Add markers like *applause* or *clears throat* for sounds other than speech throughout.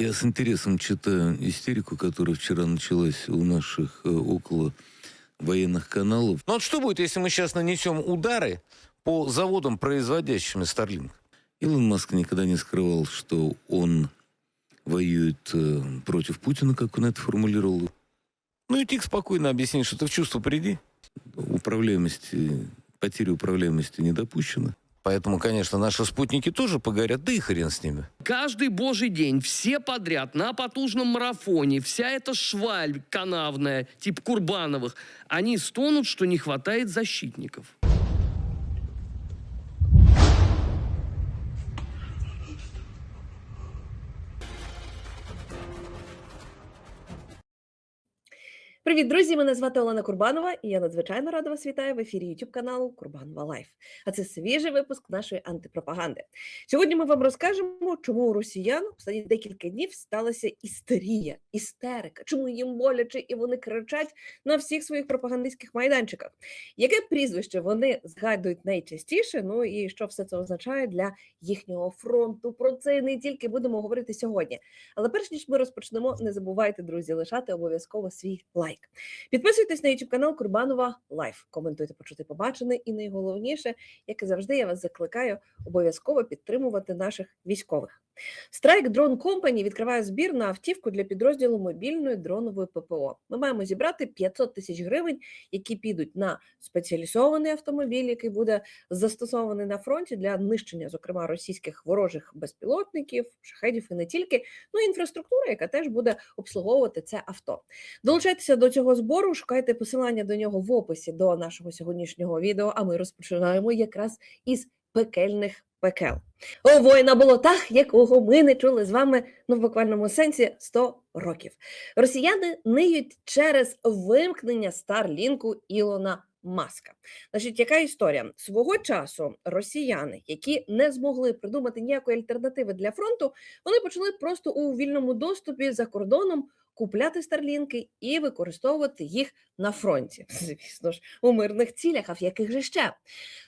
Я с интересом читаю истерику, которая вчера началась у наших э, около военных каналов. Ну вот что будет, если мы сейчас нанесем удары по заводам, производящим Starlink? Илон Маск никогда не скрывал, что он воюет э, против Путина, как он это формулировал. Ну и Тик спокойно объяснит, что ты в чувство приди. Управляемости, потери управляемости не допущено. Поэтому, конечно, наши спутники тоже погорят, да и хрен с ними. Каждый божий день все подряд на потужном марафоне, вся эта шваль канавная, тип Курбановых, они стонут, что не хватает защитников. Привіт, друзі! Мене звати Олена Курбанова, і я надзвичайно рада вас вітаю в ефірі YouTube каналу Курбанова Лайф. А це свіжий випуск нашої антипропаганди. Сьогодні ми вам розкажемо, чому у росіян останні декілька днів сталася істерія, істерика, чому їм боляче і вони кричать на всіх своїх пропагандистських майданчиках. Яке прізвище вони згадують найчастіше? Ну і що все це означає для їхнього фронту? Про це не тільки будемо говорити сьогодні. Але перш ніж ми розпочнемо, не забувайте, друзі, лишати обов'язково свій лайк. Підписуйтесь на YouTube канал Курбанова Лайф. Коментуйте, почути побачене, і найголовніше, як і завжди, я вас закликаю обов'язково підтримувати наших військових. Strike Drone Company відкриває збір на автівку для підрозділу мобільної дронової ППО. Ми маємо зібрати 500 тисяч гривень, які підуть на спеціалізований автомобіль, який буде застосований на фронті для нищення, зокрема, російських ворожих безпілотників, шахедів і не тільки. Ну і інфраструктура, яка теж буде обслуговувати це авто. Долучайтеся до цього збору, шукайте посилання до нього в описі до нашого сьогоднішнього відео. А ми розпочинаємо якраз із пекельних пекел. У воїна було так, якого ми не чули з вами ну в буквальному сенсі 100 років. Росіяни ниють через вимкнення Старлінку Ілона Маска. Значить, яка історія? Свого часу росіяни, які не змогли придумати ніякої альтернативи для фронту, вони почали просто у вільному доступі за кордоном купляти старлінки і використовувати їх на фронті. *laughs* Звісно ж, у мирних цілях, а в яких же ще?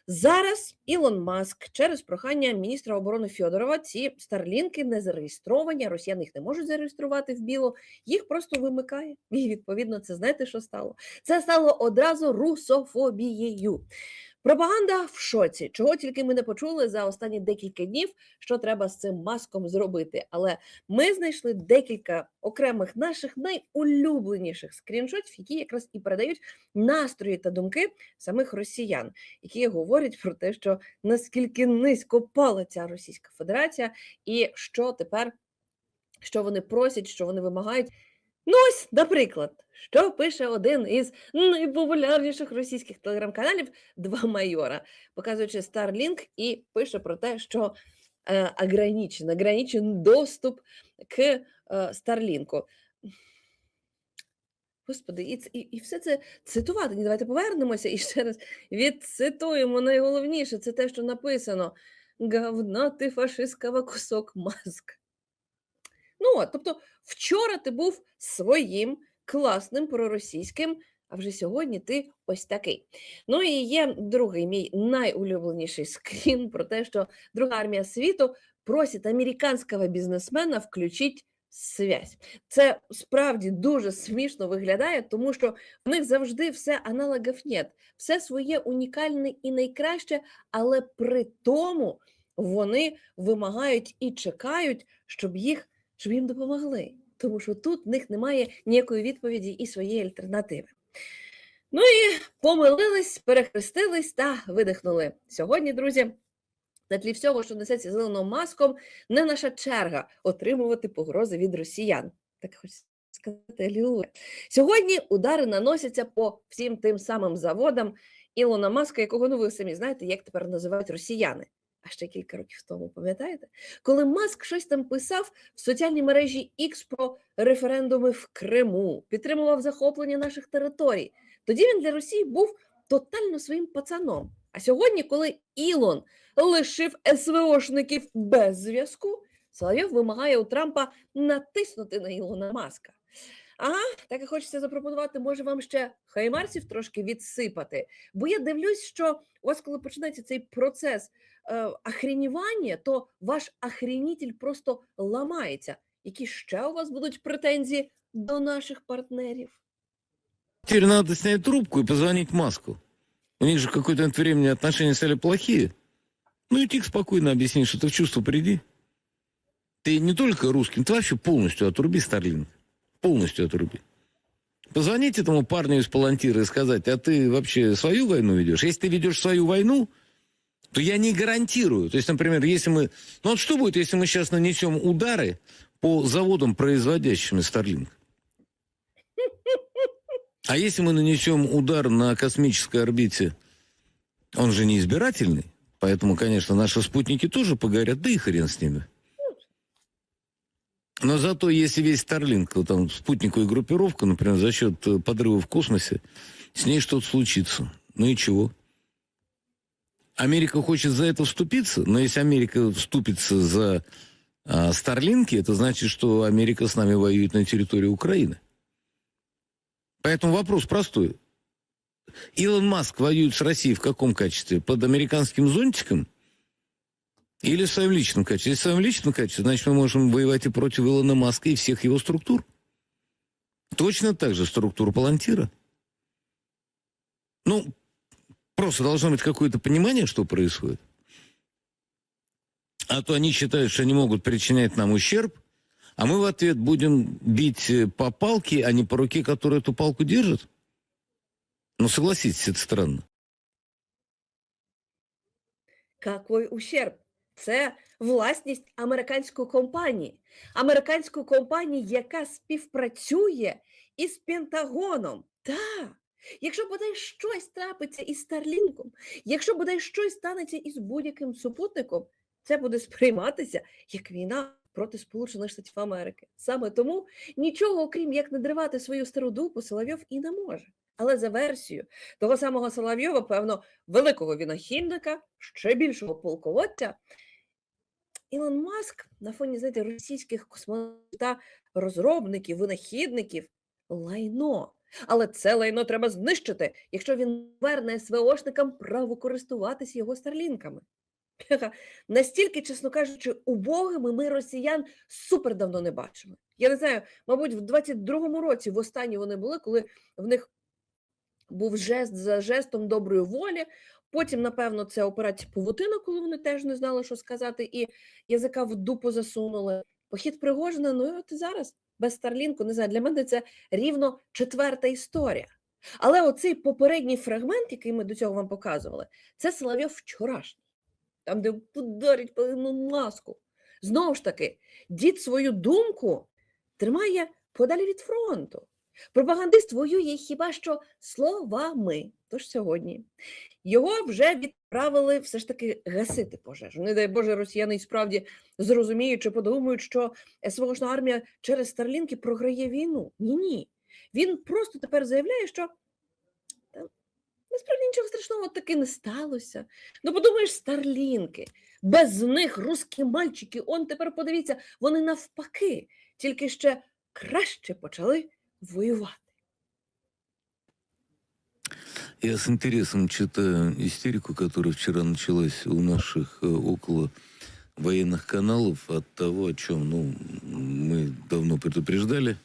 Зараз Ілон Маск через прохання міністра оборони Фьодорова ці старлінки не зареєстровані, росіяни їх не можуть зареєструвати в біло, їх просто вимикає. І відповідно, це знаєте, що стало? Це стало одразу русофобією. Пропаганда в шоці, чого тільки ми не почули за останні декілька днів, що треба з цим маском зробити. Але ми знайшли декілька окремих наших найулюбленіших скріншотів, які якраз і передають настрої та думки самих росіян, які говорять про те, що наскільки низько пала ця Російська Федерація, і що тепер, що вони просять, що вони вимагають. Ну ось, наприклад, що пише один із найпопулярніших російських телеграм-каналів Два майора, показуючи Starlink, і пише про те, що е, ограничен, ограничен доступ к е, Старлінку. Господи, і, і, і все це цитувати. Давайте повернемося і ще раз відцитуємо найголовніше. Це те, що написано: Говна ти фашистського кусок маск. Ну, от, тобто, вчора ти був своїм класним проросійським, а вже сьогодні ти ось такий. Ну і є другий мій найулюбленіший скрін про те, що друга армія світу просить американського бізнесмена включити связь. Це справді дуже смішно виглядає, тому що в них завжди все аналогів нет, все своє унікальне і найкраще, але при тому вони вимагають і чекають, щоб їх щоб їм допомогли. Тому що тут в них немає ніякої відповіді і своєї альтернативи. Ну і помилились, перехрестились та видихнули. Сьогодні, друзі, на тлі всього, що несеться зеленим маском, не наша черга отримувати погрози від росіян. Так хочеться сказати, алілуя. Сьогодні удари наносяться по всім тим самим заводам Ілона Маска, якого ну ви самі знаєте, як тепер називають росіяни. А ще кілька років тому, пам'ятаєте? Коли Маск щось там писав в соціальній мережі X про референдуми в Криму, підтримував захоплення наших територій, тоді він для Росії був тотально своїм пацаном. А сьогодні, коли Ілон лишив СВОшників без зв'язку, Соловйов вимагає у Трампа натиснути на Ілона Маска. Ага, так і хочеться запропонувати, може вам ще хаймарсів трошки відсипати. Бо я дивлюсь, що у вас, коли починається цей процес е, охренівання, то ваш охренітель просто ламається. Які ще у вас будуть претензії до наших партнерів? Теперь надо снять трубку и позвонить Маску. У них же в какое-то времени отношения стали плохие. Ну и тихо, спокойно объяснить, что ты в чувство приди. Ты не только русским, ты вообще полностью отруби Старлинг. Полностью отруби. Позвонить этому парню из Палантира и сказать, а ты вообще свою войну ведешь? Если ты ведешь свою войну, то я не гарантирую. То есть, например, если мы... Ну вот что будет, если мы сейчас нанесем удары по заводам, производящим Старлинг? А если мы нанесем удар на космической орбите, он же не избирательный, поэтому, конечно, наши спутники тоже погорят, да и хрен с ними. Но зато если весь Старлинг, вот там спутниковая группировка, например, за счет э, подрыва в космосе, с ней что-то случится. Ну и чего? Америка хочет за это вступиться, но если Америка вступится за а, Старлинки, это значит, что Америка с нами воюет на территории Украины. Поэтому вопрос простой. Илон Маск воюет с Россией в каком качестве? Под американским зонтиком? Или в своем личном качестве? Если в своем личном качестве, значит, мы можем воевать и против Илона Маска и всех его структур. Точно так же структура Палантира. Ну, просто должно быть какое-то понимание, что происходит. А то они считают, что они могут причинять нам ущерб, а мы в ответ будем бить э, по палке, а не по руке, которая эту палку держит. Ну, согласитесь, это странно. Какой ущерб? Це власність американської компанії. Американської компанії, яка співпрацює із Пентагоном. Так. Якщо бодай щось трапиться із Старлінком, якщо бодай щось станеться із будь-яким супутником, це буде сприйматися як війна проти Сполучених Штатів Америки. Саме тому нічого, окрім як надривати свою стару дупу, Соловйов і не може. Але за версією того самого Соловйова, певно, великого винахідника, ще більшого полководця, Ілон Маск на фоні знаєте, російських космонавта, розробників, винахідників лайно. Але це лайно треба знищити, якщо він верне СВОшникам право користуватись його старлінками. Настільки, чесно кажучи, убогими ми росіян супер давно не бачили. Я не знаю, мабуть, в 22-му році востаннє вони були, коли в них був жест за жестом доброї волі. Потім, напевно, це операція Павутина, коли вони теж не знали, що сказати, і язика в дупу засунули. Похід Пригожина, ну і от і зараз без Старлінку, не знаю, для мене це рівно четверта історія. Але оцей попередній фрагмент, який ми до цього вам показували, це Соловйов вчорашній, там, де ударить повинну маску. Знову ж таки, дід свою думку тримає подалі від фронту. Пропагандист воює хіба що словами. Тож сьогодні його вже відправили все ж таки гасити пожежу. Не дай Боже, росіяни справді зрозуміють чи подумають, що СВОшна армія через Старлінки програє війну. Ні, ні. Він просто тепер заявляє, що насправді нічого страшного таки не сталося. Ну, подумаєш, Старлінки. Без них русські мальчики, он тепер подивіться, вони навпаки, тільки ще краще почали воювати. Я с интересом читаю истерику, которая вчера началась у наших э, около военных каналов от того, о чем ну, мы давно предупреждали,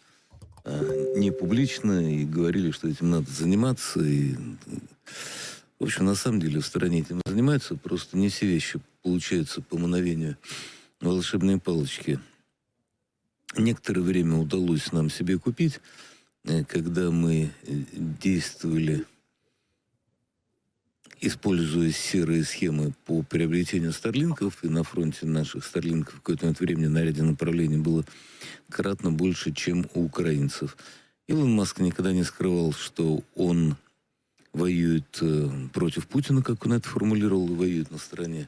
а, не публично, и говорили, что этим надо заниматься. И, в общем, на самом деле в стороне этим занимаются, просто не все вещи получаются по мановению волшебной палочки. Некоторое время удалось нам себе купить, э, когда мы э, действовали используя серые схемы по приобретению старлинков, и на фронте наших старлинков в какое-то времени на ряде направлений было кратно больше, чем у украинцев. Илон Маск никогда не скрывал, что он воюет э, против Путина, как он это формулировал, воюет на стороне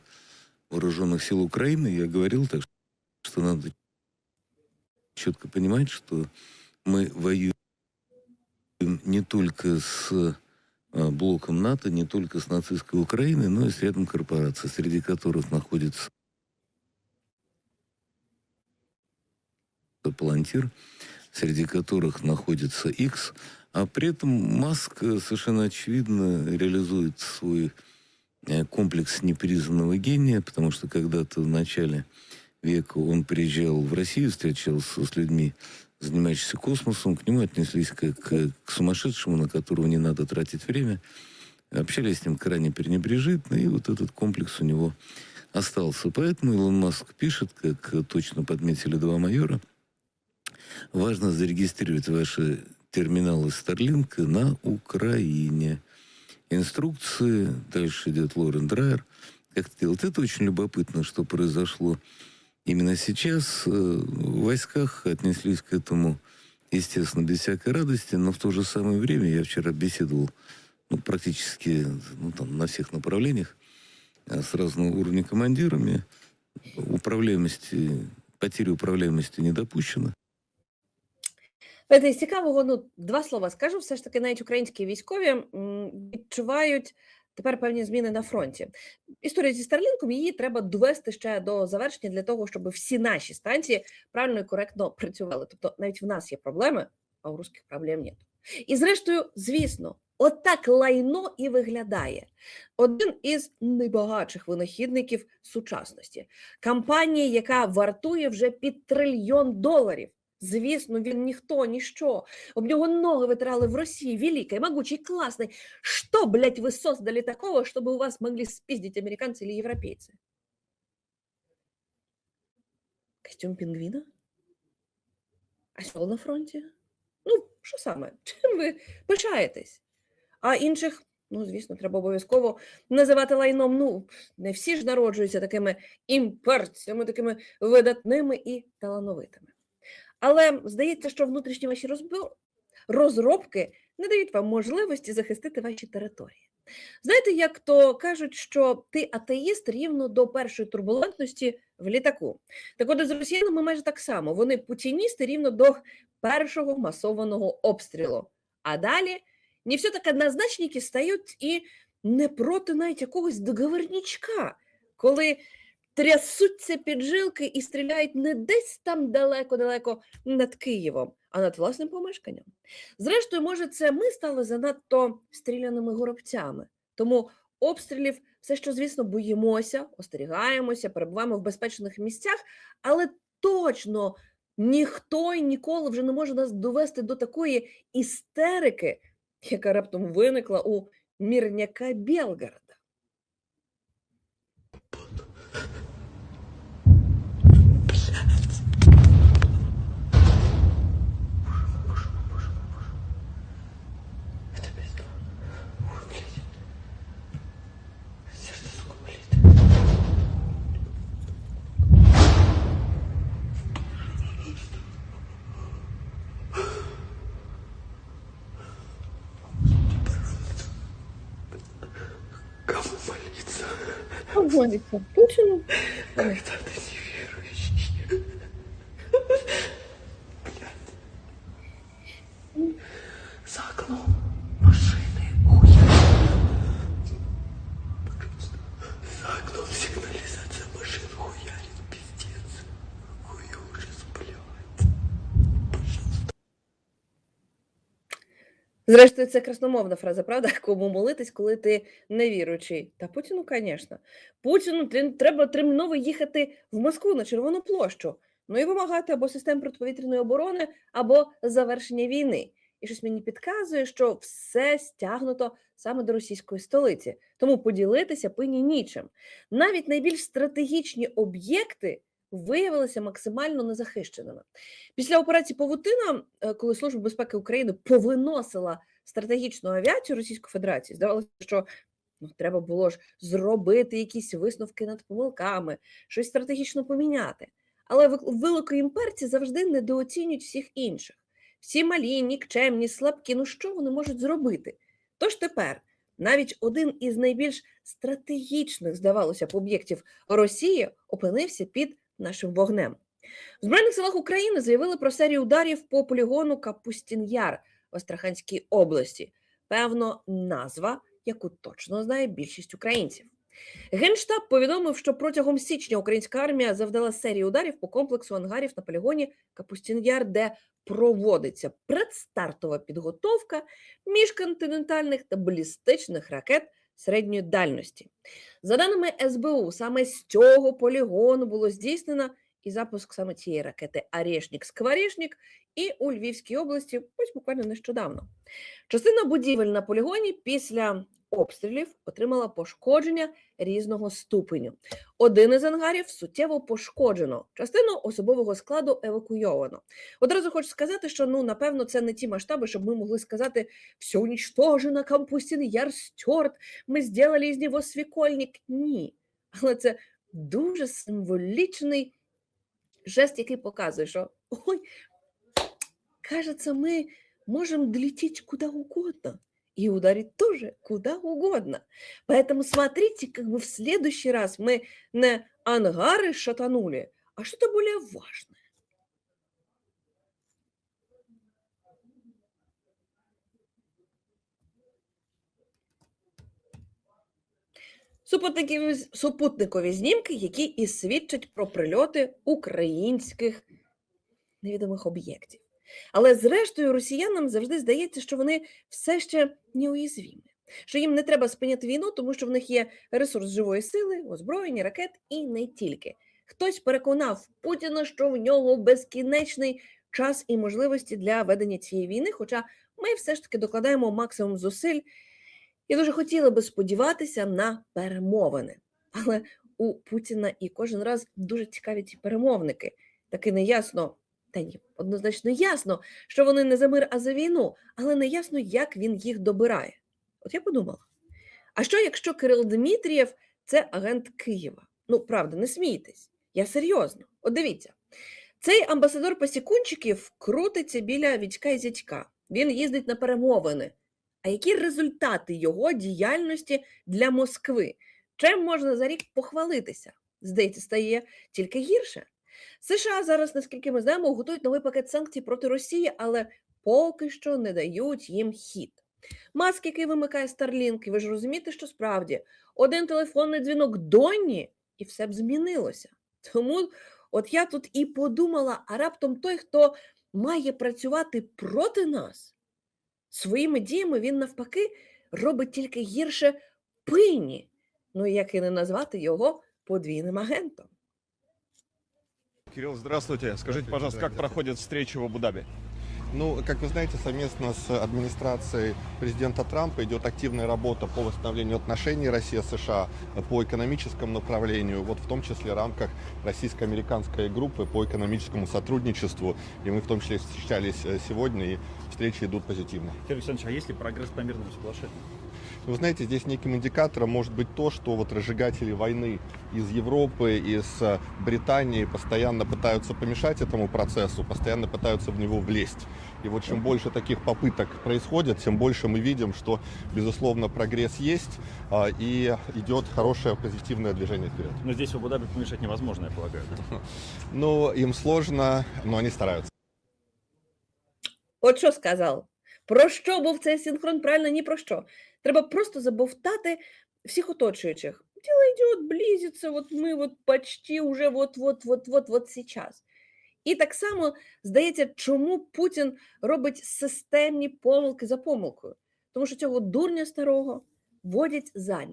вооруженных сил Украины. Я говорил так, что надо четко понимать, что мы воюем не только с э, блоком НАТО, не только с нацистской Украиной, но и с рядом корпораций, среди которых находится Палантир, среди которых находится X, а при этом Маск э, совершенно очевидно реализует свой э, комплекс непризнанного гения, потому что когда-то в начале века он приезжал в Россию, встречался с людьми, занимающимися космосом, к нему отнеслись как к сумасшедшему, на которого не надо тратить время. Общались с ним крайне пренебрежительно, и вот этот комплекс у него остался. Поэтому Илон Маск пишет, как точно подметили два майора, важно зарегистрировать ваши терминалы Starlink на Украине. Инструкции, дальше идет Лорен Драйер, как это делать. Это очень любопытно, что произошло именно сейчас. Э, В войсках отнеслись к этому, естественно, без всякой радости, но в то же самое время я вчера беседовал ну, практически ну, там, на всех направлениях э, с разного уровня командирами. Управляемости, потери управляемости не допущено. Знаєте, з цікавого, ну, два слова скажу. Все ж таки, навіть українські військові м, відчувають тепер певні зміни на фронті. Історія зі Старлінком її треба довести ще до завершення для того, щоб всі наші станції правильно і коректно працювали. Тобто, навіть в нас є проблеми, а у русських проблем нет. І зрештою, звісно, отак лайно і виглядає. Один із найбагатших винахідників сучасності. Компанія, яка вартує вже під трильйон доларів. Звісно, він ніхто, ніщо. Об нього ноги витирали в Росії, великой, могучей, классной. Что, блядь, вы создали такого, чтобы у вас могли спиздить американцы или европейцы? Костюм пінгвіна? Осел на фронті? Ну, що саме? Чим ви пишаєтесь? А інших, ну, звісно, треба обов'язково називати лайном. Ну, не всі ж народжуються такими імперцями, такими видатними і талановитими. Але здається, що внутрішні ваші розробки не дають вам можливості захистити ваші території. Знаєте, як то кажуть, що ти атеїст рівно до першої турбулентності в літаку. Так от з росіянами майже так само. Вони путіністи рівно до першого масованого обстрілу. А далі не все так однозначники стають і не проти навіть якогось договорничка, коли трясуться піджилки і стріляють не десь там далеко-далеко над Києвом, а над власним помешканням. Зрештою, може, це ми стали занадто стріляними горобцями. Тому обстрілів все, що, звісно, боїмося, остерігаємося, перебуваємо в безпечних місцях, але точно ніхто і ніколи вже не може нас довести до такої істерики, яка раптом виникла у мірняка Белгорода. Молиться Путіну. Когда ты Зрештою, це красномовна фраза, правда? *laughs* Кому молитись, коли ти невіруючий? Та Путіну, звісно. Путіну треба терміново їхати в Москву на Червону площу. Ну і вимагати або систем протиповітряної оборони, або завершення війни. І щось мені підказує, що все стягнуто саме до російської столиці. Тому поділитися пині нічим. Навіть найбільш стратегічні об'єкти виявилися максимально незахищеними. Після операції Павутина, е, коли Служба безпеки України повиносила стратегічну авіацію Російської Федерації, здавалося, що ну, треба було ж зробити якісь висновки над помилками, щось стратегічно поміняти. Але вик- великоімперці завжди недооцінюють всіх інших. Всі малі, нікчемні, слабкі. Ну що вони можуть зробити? Тож тепер навіть один із найбільш стратегічних, здавалося б, об'єктів Росії опинився під нашим вогнем. В Збройних силах України заявили про серію ударів по полігону Капустін-Яр в Астраханській області. Певно, назва, яку точно знає більшість українців. Генштаб повідомив, що протягом січня українська армія завдала серію ударів по комплексу ангарів на полігоні Капустін-Яр, де проводиться предстартова підготовка міжконтинентальних та балістичних ракет середньої дальності. За даними СБУ, саме з цього полігону було здійснено і запуск саме цієї ракети Арєшнік Скворечнік і у Львівській області, ось буквально нещодавно. Частина будівель на полігоні після обстрілів отримала пошкодження різного ступеню. Один із ангарів суттєво пошкоджено, частину особового складу евакуйовано. Одразу хочу сказати, що ну напевно це не ті масштаби, щоб ми могли сказати все уничтожено, Кампустін Яр стерт, ми зробили із нього свікольник. Ні. Але це дуже символічний жест, який показує, що ой, кажется, мы можем долететь куда угодно и ударить тоже куда угодно. Поэтому смотрите, как бы в следующий раз мы не ангары шатанули, а что-то более важное. Супутникові, супутникові знімки, які і свідчать про прильоти українських невідомих об'єктів. Але зрештою росіянам завжди здається, що вони все ще неуязвімі, що їм не треба спиняти війну, тому що в них є ресурс живої сили, озброєння, ракет і не тільки. Хтось переконав Путіна, що в нього безкінечний час і можливості для ведення цієї війни. Хоча ми все ж таки докладаємо максимум зусиль і дуже хотіли би сподіватися на перемовини. Але у Путіна і кожен раз дуже цікаві ці перемовники. Таки неясно, та ні, однозначно ясно, що вони не за мир, а за війну, але не ясно, як він їх добирає. От я подумала: а що, якщо Кирил Дмитрієв це агент Києва? Ну, правда, не смійтесь. Я серйозно. От дивіться, цей амбасадор Пасікунчиків крутиться біля Вітька і Зятька. Він їздить на перемовини. А які результати його діяльності для Москви? Чим можна за рік похвалитися? Здається, стає тільки гірше. США зараз, наскільки ми знаємо, готують новий пакет санкцій проти Росії, але поки що не дають їм хід. Маск, який вимикає Starlink, і ви ж розумієте, що справді один телефонний дзвінок Донні, і все б змінилося. Тому от я тут і подумала: а раптом той, хто має працювати проти нас, своїми діями він навпаки робить тільки гірше пині. Ну як і не назвати його подвійним агентом. Кирилл, здравствуйте. Скажите, пожалуйста, как проходят встречи в Абу-Даби? Ну, как вы знаете, совместно с администрацией президента Трампа идет активная работа по восстановлению отношений Россия-США по экономическому направлению, вот в том числе в рамках российско-американской группы по экономическому сотрудничеству. И мы в том числе встречались э, сегодня, и встречи идут позитивно. Кирилл Александрович, а есть ли прогресс по мирному соглашению? Вы знаете, здесь неким индикатором может быть то, что вот разжигатели войны из Европы, из э, Британии постоянно пытаются помешать этому процессу, постоянно пытаются в него влезть. И вот чем больше таких попыток происходит, тем больше мы видим, что, безусловно, прогресс есть а, и идет хорошее позитивное движение вперед. Но здесь в Абу-Даби помешать невозможно, я полагаю. да? Ну, им сложно, но они стараются. От що сказав? Про що був цей синхрон? Правильно, ні про що. Треба просто забовтати всіх оточуючих. Діло йде, близиться, от ми от почти уже вот-вот-вот-вот-вот сейчас. І так само здається, чому Путін робить системні помилки за помилкою. Тому що цього дурня старого водять за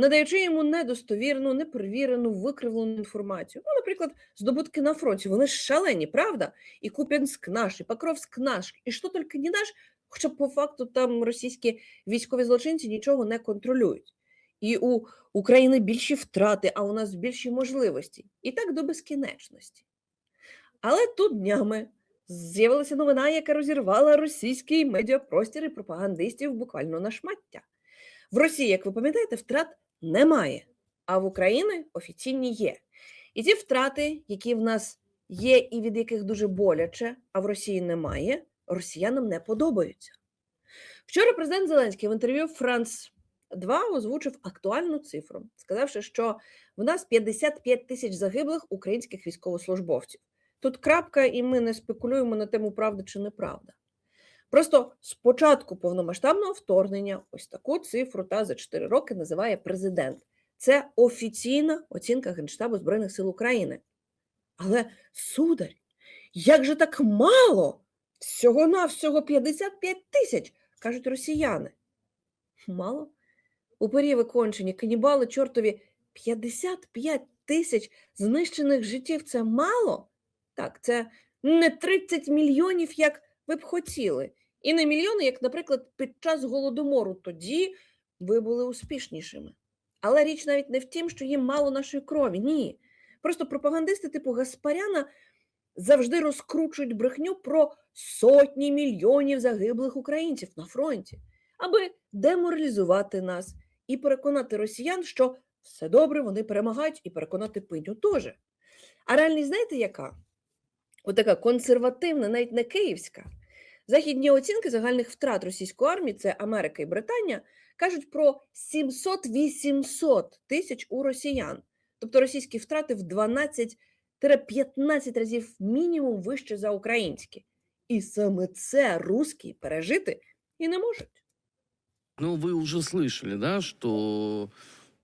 надаючи йому недостовірну, неперевірену, викривлену інформацію. Ну, наприклад, здобутки на фронті. Вони шалені, правда? І Куп'янськ наш, і Покровськ наш, і що тільки не наш, хоча по факту там російські військові злочинці нічого не контролюють. І у України більші втрати, а у нас більші можливості. І так до безкінечності. Але тут днями з'явилася новина, яка розірвала російський медіапростір і пропагандистів буквально на шмаття. В Росії, як ви пам'ятаєте, втрат немає, а в Україні офіційні є. І ті втрати, які в нас є, і від яких дуже боляче, а в Росії немає, росіянам не подобаються. Вчора президент Зеленський в інтерв'ю Франц 2 озвучив актуальну цифру, сказавши, що в нас 55 тисяч загиблих українських військовослужбовців. Тут крапка, і ми не спекулюємо на тему правда чи неправда. Просто з початку повномасштабного вторгнення ось таку цифру та за 4 роки називає президент. Це офіційна оцінка Генштабу Збройних сил України. Але, сударь, як же так мало? Всього-навсього 55 тисяч, кажуть росіяни. Мало? У Упері викончені, канібали чортові 55 тисяч знищених життів це мало? Так, це не 30 мільйонів, як ви б хотіли, і не мільйони, як, наприклад, під час голодомору. Тоді ви були успішнішими. Але річ навіть не в тім, що їм мало нашої крові. Ні. Просто пропагандисти типу Гаспаряна завжди розкручують брехню про сотні мільйонів загиблих українців на фронті, аби деморалізувати нас і переконати росіян, що все добре, вони перемагають, і переконати пиню теж. А реальність знаєте яка? Отака консервативна, навіть не київська. Західні оцінки загальних втрат російської армії, це Америка і Британія, кажуть про 700-800 тисяч у росіян. Тобто російські втрати в 12-15 разів мінімум вище за українські. І саме це русські пережити і не можуть. Ну, вы уже слышали, да, что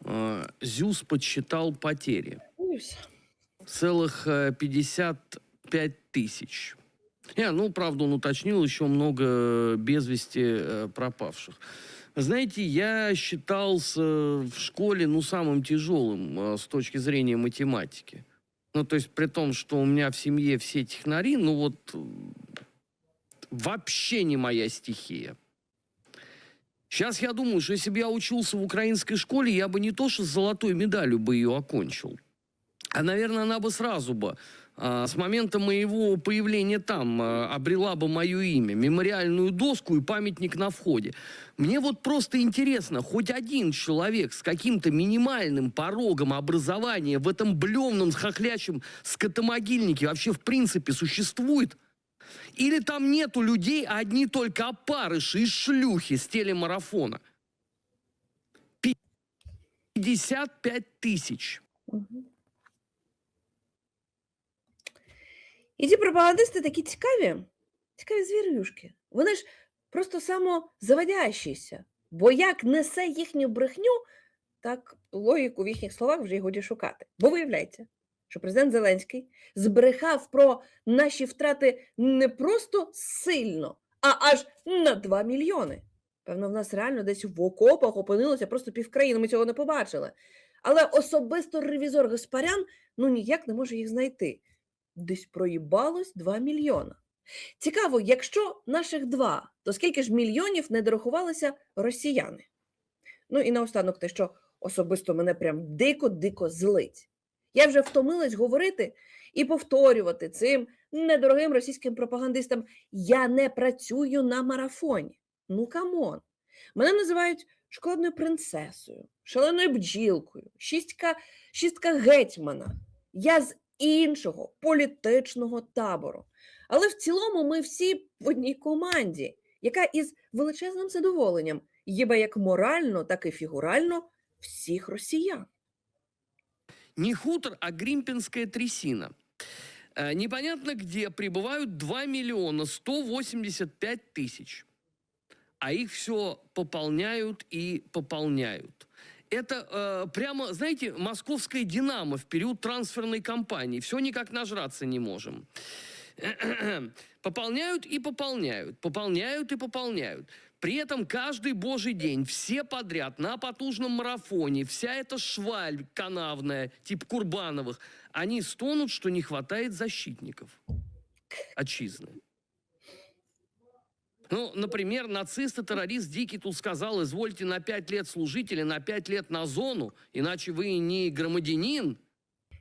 э, Зюс подсчитал потери. Ну і все. Целых э, 55 тысяч. Не, ну, правда, он уточнил еще много без вести э, пропавших. Знаете, я считался в школе, ну, самым тяжелым э, с точки зрения математики. Ну, то есть при том, что у меня в семье все технари, ну, вот э, вообще не моя стихия. Сейчас я думаю, что если бы я учился в украинской школе, я бы не то что с золотой медалью бы ее окончил, а, наверное, она бы сразу бы с момента моего появления там а, обрела бы мое имя, мемориальную доску и памятник на входе. Мне вот просто интересно, хоть один человек с каким-то минимальным порогом образования в этом блемном, хохлячем скотомогильнике вообще в принципе существует? Или там нету людей, а одни только опарыши и шлюхи с телемарафона? 55 тысяч. І ці пропагандисти такі цікаві, цікаві звірюшки. Вони ж просто самозаводящіся. Бо як несе їхню брехню, так логіку в їхніх словах вже й годі шукати. Бо виявляється, що президент Зеленський збрехав про наші втрати не просто сильно, а аж на 2 мільйони. Певно, в нас реально десь в окопах опинилося просто півкраїни, ми цього не побачили. Але особисто ревізор Гаспарян ну ніяк не може їх знайти. Десь проїбалось 2 мільйона. Цікаво, якщо наших два, то скільки ж мільйонів не дорахувалися росіяни? Ну і наостанок те, що особисто мене прям дико-дико злить. Я вже втомилась говорити і повторювати цим недорогим російським пропагандистам: я не працюю на марафоні. Ну камон. Мене називають шоколадною принцесою, шаленою бджілкою, шістка, шістка гетьмана. Я з іншого політичного табору. Але в цілому ми всі в одній команді, яка із величезним задоволенням їбе як морально, так і фігурально всіх росіян. Не хутор, а Гримпинская трясина. Э, Непонятно где прибывают 2 миллиона 185 тысяч. А их все пополняют и пополняют. Это э, прямо, знаете, московская «Динамо» в период трансферной кампании. Все никак нажраться не можем. *clears throat* Пополняют и пополняют, пополняют и пополняют. При этом каждый божий день все подряд на потужном марафоне, вся эта шваль канавная, типа Курбановых, они стонут, что не хватает защитников отчизны. Ну, например, нацист и террорист тут сказал, извольте на пять лет служить или на пять лет на зону, иначе вы не громадянин.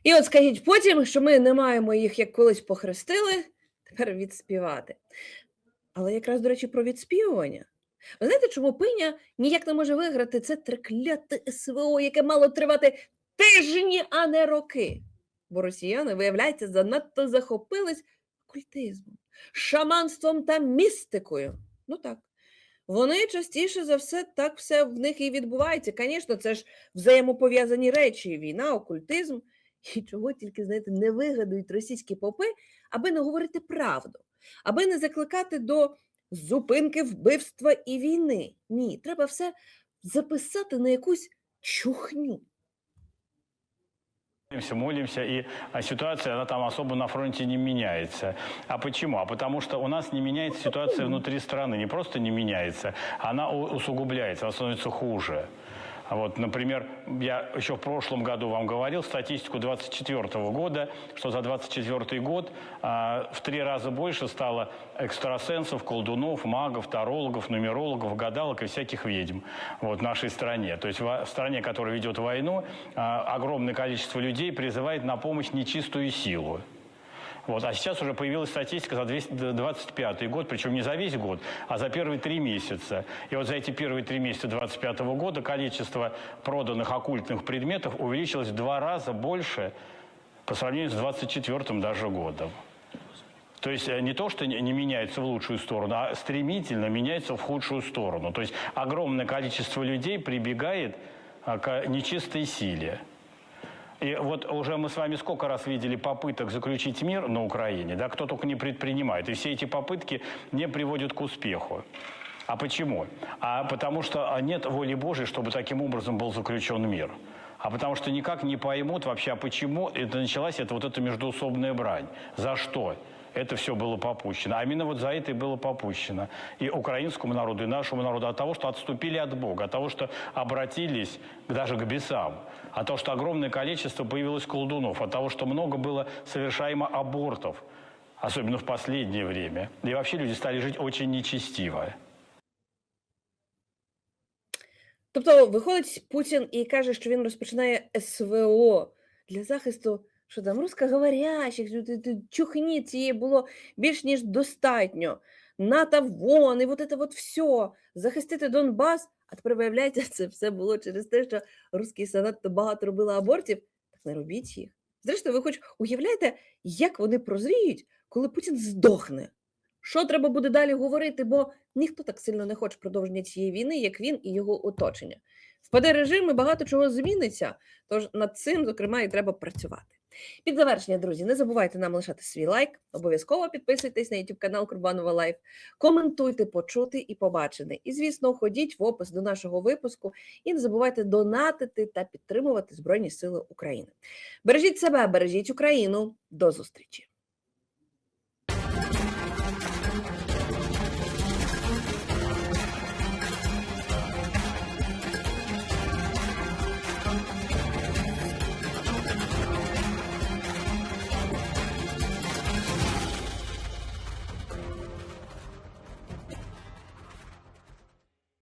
І от скажіть потім, що ми не маємо їх, як колись похрестили, тепер відспівати. Але якраз, до речі, про відспівування. Ви знаєте, чому пиня ніяк не може виграти це трикляте СВО, яке мало тривати тижні, а не роки? Бо росіяни, виявляється, занадто захопились окультизмом, шаманством та містикою. Ну так. Вони частіше за все так все в них і відбувається. Звісно, це ж взаємопов'язані речі: війна, окультизм. І чого тільки, знаєте, не вигадують російські попи, аби не говорити правду, аби не закликати до зупинки вбивства і війни. Ні, треба все записати на якусь чухню. Молимся, молимся, и а, ситуация, она там особо на фронте не меняется. А почему? А потому что у нас не меняется ситуация внутри страны. Не просто не меняется, она усугубляется, она становится хуже. А Вот, например, я еще в прошлом году вам говорил статистику 24 года, что за 24 год а, в три раза больше стало экстрасенсов, колдунов, магов, тарологов, нумерологов, гадалок и всяких ведьм вот, в нашей стране. То есть в стране, которая ведет войну, а, огромное количество людей призывает на помощь нечистую силу. Вот. А сейчас уже появилась статистика за 2025 год, причем не за весь год, а за первые три месяца. И вот за эти первые три месяца 2025 года количество проданных оккультных предметов увеличилось в два раза больше по сравнению с 2024 даже годом. То есть э, не то, что не меняется в лучшую сторону, а стремительно меняется в худшую сторону. То есть огромное количество людей прибегает а, к нечистой силе. И вот уже мы с вами сколько раз видели попыток заключить мир на Украине, да, кто только не предпринимает. И все эти попытки не приводят к успеху. А почему? А потому что а, нет воли Божьей, чтобы таким образом был заключен мир. А потому что никак не поймут вообще, а почему это началась это вот эта междуусобная брань. За что? Это все было попущено. А именно вот за это и было попущено. И украинскому народу, и нашему народу. От того, что отступили от Бога, от того, что обратились даже к бесам. От того, что огромное количество появилось колдунов. От того, что много было совершаемо абортов. Особенно в последнее время. И вообще люди стали жить очень нечестиво. Тобто виходить Путін і каже, що він розпочинає СВО для захисту, що там русскоговорящих, чухні цієї було більш ніж достатньо. НАТО вон, і от це от все, захистити Донбас. А тепер виявляється, *laughs* це все було через те, що русські занадто багато робили абортів. Так не робіть їх. Зрештою, ви хоч уявляєте, як вони прозріють, коли Путін здохне? Що треба буде далі говорити, бо ніхто так сильно не хоче продовження цієї війни, як він і його оточення. Впаде режим і багато чого зміниться. Тож над цим, зокрема, і треба працювати. Під завершення, друзі, не забувайте нам лишати свій лайк. Обов'язково підписуйтесь на YouTube канал Курбанова Лайф, коментуйте, почути і побачене. І, звісно, ходіть в опис до нашого випуску і не забувайте донатити та підтримувати Збройні Сили України. Бережіть себе, бережіть Україну. До зустрічі!